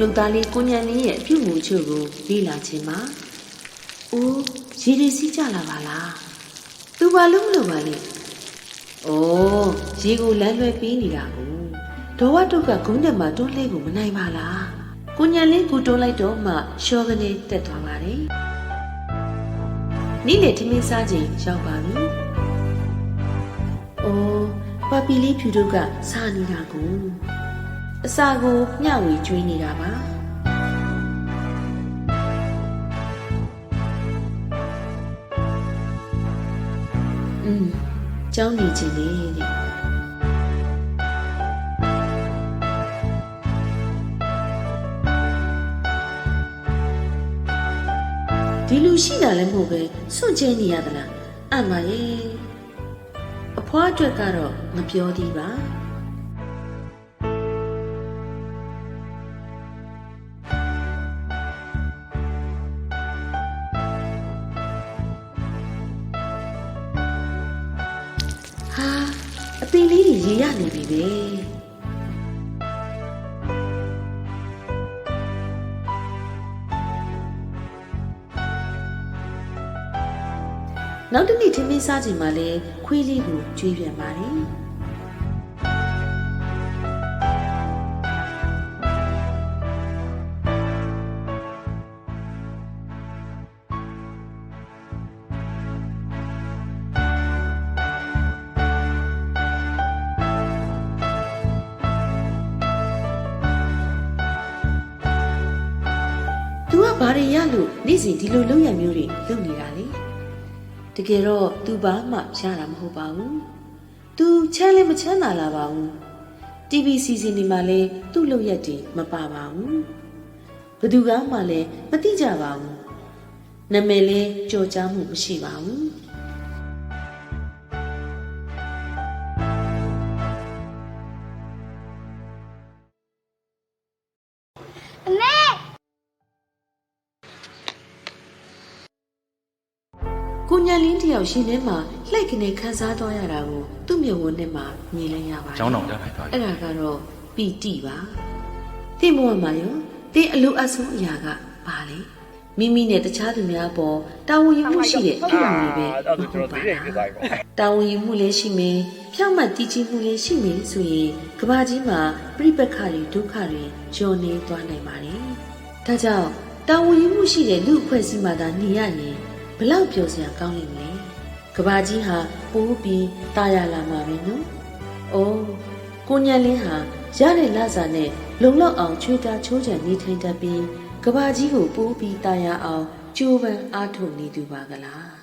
လူသားလေးကိုညံလေးရဲ့အပြုတ်မှုချို့ကိုလေ့လာခြင်းပါ။အိုးရေတွေစီးကြလာပါလား။သူဘာလို့မလို့ပါလဲ။အိုးရေကိုလမ်းလွှဲပေးနေတာကိုဒေါဝတုတ်ကဂုံးတက်မှာတွန်းလှဲဖို့မနိုင်ပါလား။ကိုညံလေးကူတွန်းလိုက်တော့မှရှောကနေတက်သွားပါတယ်။နေ့လေထမင်းစားချိန်ရောက်ပါပြီ။အိုးပပီလေးဖြူတို့ကစားနေတာကို အစာကိုမျှဝေကျွေးနေတာပါ။อืมကျောင်းနေခြင်းလေတဲ့ဒီလူရှိတာလည်းမဟုတ်ပဲစွန့်ကျဲနေရသလားအမှန်ရဲ့အဖွားအတွက်ကတော့မပြောသေးပါ ရေရနေပြီပဲနောက်တစ်နေ့ထမင်းစားချိန်မှာလဲခွေးလေးကိုကျွေးပြန်ပါတယ်။ ဘာတွေရလို့နေ့စဉ်ဒီလိုလုပ်ရမျိုးတွေလုပ်နေတာလေ။တကယ်တော့ तू ဘာမှရတာမဟုတ်ပါဘူး။ तू ချမ်းလည်းမချမ်းသာလာပါဘူး။ TV စီစဉ်ဒီမှာလဲသူ့လုပ်ရက်တွေမပါပါဘူး။ဘယ်သူကမှလည်းမသိကြပါဘူး။နာမည်လည်းကြော်ကြားမှုမရှိပါဘူး။ ကိုညာလင်းတယောက်ရှင်ထဲမှာလှိုက်ကနေခန်းစားသွားရတာကိုသူ့မျက်ဝန်းထဲမှာမြင်လဲရပါတယ်ကျောင်းတော်တက်နိုင်သွားပြီအဲ့ဒါကတော့ပီတိပါတင့်ဘဝမှာရောတင်းအလိုအဆုံးအရာကပါလေမိမိနဲ့တခြားသူများပေါ်တာဝန်ယူမှုရှိတဲ့ပြုမှုတွေပဲမဟုတ်ပါဘူးတာဝန်ယူမှုလည်းရှိမယ်ဖြောင့်မတ်တည်ကြည်မှုလည်းရှိမယ်ဆိုရင်ကဘာကြီးမှာပြိပက္ခတွေဒုက္ခတွေညှော်နေသွားနိုင်ပါတယ်ဒါကြောင့်တာဝန်ယူမှုရှိတဲ့လူအဖွဲ့အစည်းမှသာနေရရင် ဘလောက်ပျော်စရာကောင်းလိမ့်မလဲကဘာကြီးဟာပိုးပြီးตายရလာမှာပဲနော် ။အိုးကိုညံလင်းဟာရတဲ့လစာနဲ့လုံလောက်အောင်ချွေတာချိုးချံနေထိုင်တတ်ပြီးကဘာကြီးကိုပိုးပြီးตายရအောင်ကြိုးပမ်းအားထုတ်နေသူပါကလား။